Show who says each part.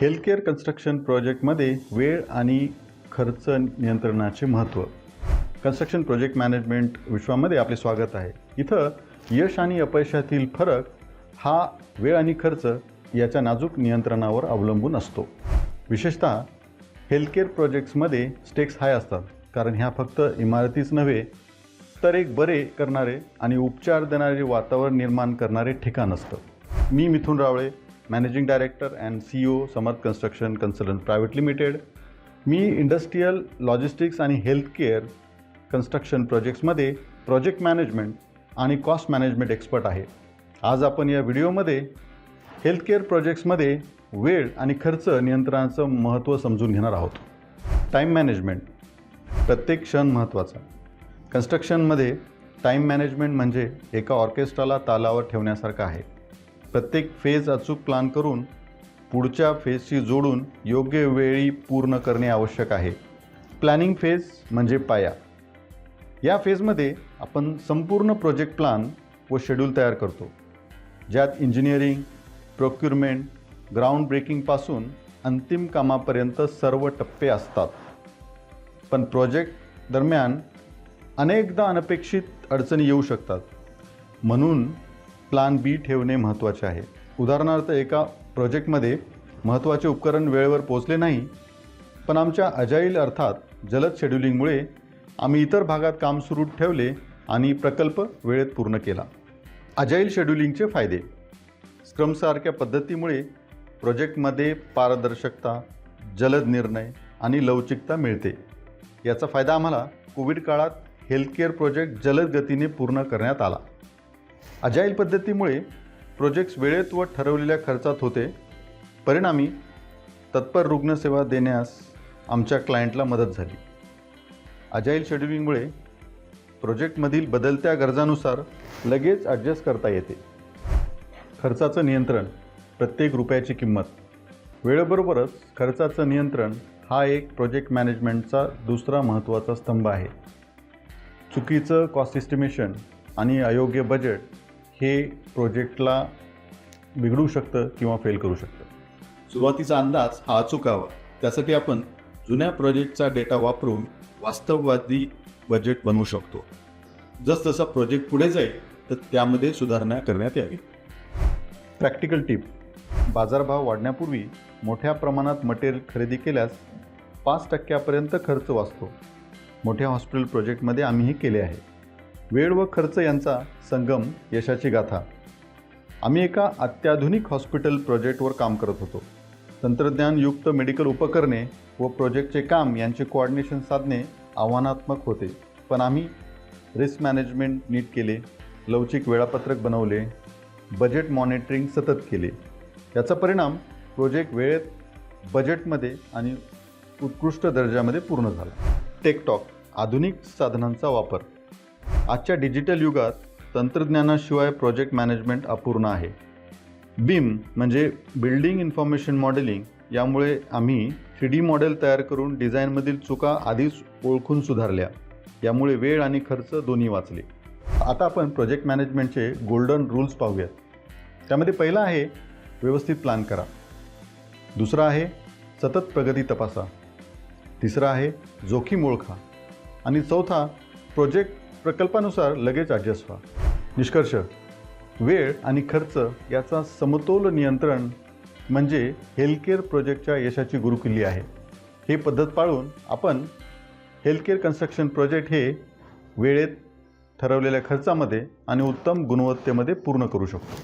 Speaker 1: Healthcare construction प्रोजेक्टमध्ये वेळ आणि खर्च नियंत्रणाचे महत्त्व. कन्स्ट्रक्शन प्रोजेक्ट मॅनेजमेंट विश्वामध्ये आपले स्वागत आहे. इथं यश आणि अपयशातील फरक हा वेळ आणि खर्च याच्या नाजूक नियंत्रणावर अवलंबून असतो. विशेषतः हेल्थकेअर प्रोजेक्ट्समध्ये स्टेक्स हाय असतात कारण ह्या फक्त इमारतीच नव्हे तर एक बरे करणारे आणि उपचार देणारे वातावरण निर्माण करणारे ठिकाण असतं. मी Mithun Rawale managing director and C O Samarth construction consultant private limited me industrial logistics आणि हेल्थकेअर कन्स्ट्रक्शन प्रोजेक्ट्समध्ये प्रोजेक्ट मॅनेजमेंट आणि कॉस्ट मॅनेजमेंट एक्सपर्ट आहे. आज आपण या व्हिडिओमध्ये हेल्थकेअर प्रोजेक्ट्समध्ये वेळ आणि खर्च नियंत्रणाचं महत्त्व समजून घेणार आहोत. टाईम मॅनेजमेंट प्रत्येक क्षण महत्त्वाचा. कन्स्ट्रक्शनमध्ये टाईम मॅनेजमेंट म्हणजे एका ऑर्केस्ट्राला तालावर ठेवण्यासारखं आहे. प्रत्येक फेज अचूक प्लान करून पुढच्या फेजशी जोडून योग्य वेळी पूर्ण करणे आवश्यक आहे. प्लॅनिंग फेज म्हणजे पाया. या फेजमध्ये आपण संपूर्ण प्रोजेक्ट प्लान व शेड्यूल तयार करतो. ज्यात इंजिनिअरिंग प्रोक्युरमेंट ग्राउंड ब्रेकिंगपासून अंतिम कामापर्यंत सर्व टप्पे असतात. पण प्रोजेक्ट दरम्यान अनेकदा अनपेक्षित अडचणी येऊ शकतात. म्हणून प्लान बी ठेवणे महत्त्वाचे आहे. उदाहरणार्थ एका प्रोजेक्टमध्ये महत्त्वाचे उपकरण वेळेवर पोचले नाही पण आमच्या अजाईल अर्थात जलद शेड्युलिंगमुळे आम्ही इतर भागात काम सुरू ठेवले आणि प्रकल्प वेळेत पूर्ण केला. अजाईल शेड्युलिंगचे फायदे. स्क्रमसारख्या पद्धतीमुळे प्रोजेक्टमध्ये पारदर्शकता जलद निर्णय आणि लवचिकता मिळते. याचा फायदा आम्हाला कोविड काळात हेल्थकेअर प्रोजेक्ट जलद गतीने पूर्ण करण्यात आला. अजाईल पद्धतीमुळे प्रोजेक्ट्स वेळेत व ठरवलेल्या खर्चात होते. परिणामी तत्पर रुग्णसेवा देण्यास आमच्या क्लायंटला मदत झाली. अजाईल शेड्युलिंगमुळे प्रोजेक्टमधील बदलत्या गरजानुसार लगेच ॲडजस्ट करता येते. खर्चाचं नियंत्रण प्रत्येक रुपयाची किंमत. वेळेबरोबरच खर्चाचं नियंत्रण हा एक प्रोजेक्ट मॅनेजमेंटचा दुसरा महत्त्वाचा स्तंभ आहे. चुकीचं कॉस्ट इस्टिमेशन आणि अयोग्य बजेट हे प्रोजेक्टला बिघडू शकतं किंवा फेल करू शकतं.
Speaker 2: सुरुवातीचा अंदाज हा अचूक हवा त्यासाठी आपण जुन्या प्रोजेक्टचा डेटा वापरून वास्तववादी बजेट बनवू शकतो. जसजसा प्रोजेक्ट पुढे जाईल तर त्यामध्ये सुधारणा करण्यात यावी.
Speaker 1: प्रॅक्टिकल टिप बाजारभाव वाढण्यापूर्वी मोठ्या प्रमाणात मटेरियल खरेदी केल्यास पाच टक्क्यापर्यंत खर्च वाचतो. मोठ्या हॉस्पिटल प्रोजेक्टमध्ये आम्ही हे केले आहे. वेळ व खर्च यांचा संगम यशाची गाथा. आम्ही एका अत्याधुनिक हॉस्पिटल प्रोजेक्टवर काम करत होतो. तंत्रज्ञानयुक्त मेडिकल उपकरणे व प्रोजेक्टचे काम यांचे कोऑर्डिनेशन साधणे आव्हानात्मक होते. पण आम्ही रिस्क मॅनेजमेंट नीट केले लवचिक वेळापत्रक बनवले बजेट मॉनिटरिंग सतत केले. याचा परिणाम प्रोजेक्ट वेळेत बजेटमध्ये आणि उत्कृष्ट दर्जामध्ये पूर्ण झाला. टेकटॉक आधुनिक साधनांचा वापर. आजच्या डिजिटल युगात तंत्रज्ञानाशिवाय प्रोजेक्ट मॅनेजमेंट अपूर्ण आहे. बीम म्हणजे बिल्डिंग इन्फॉर्मेशन मॉडेलिंग यामुळे आम्ही थ्री डी मॉडेल तयार करून डिझाईनमधील चुका आधीच ओळखून सुधारल्या. यामुळे वेळ आणि खर्च दोन्ही वाचले. आता आपण प्रोजेक्ट मॅनेजमेंटचे गोल्डन रूल्स पाहूयात. त्यामध्ये पहिला आहे व्यवस्थित प्लॅन करा. दुसरा आहे सतत प्रगती तपासा. तिसरा आहे जोखीम ओळखा. आणि चौथा प्रोजेक्ट प्रकल्पानुसार लगेच ॲडजस्ट व्हा निष्कर्ष वेळ आणि खर्च याचा समतोल नियंत्रण म्हणजे हेल्थकेअर प्रोजेक्टच्या यशाची गुरुकिल्ली आहे. हे पद्धत पाळून आपण हेल्थकेअर कन्स्ट्रक्शन प्रोजेक्ट हे वेळेत ठरवलेल्या खर्चामध्ये आणि उत्तम गुणवत्तेमध्ये पूर्ण करू शकतो.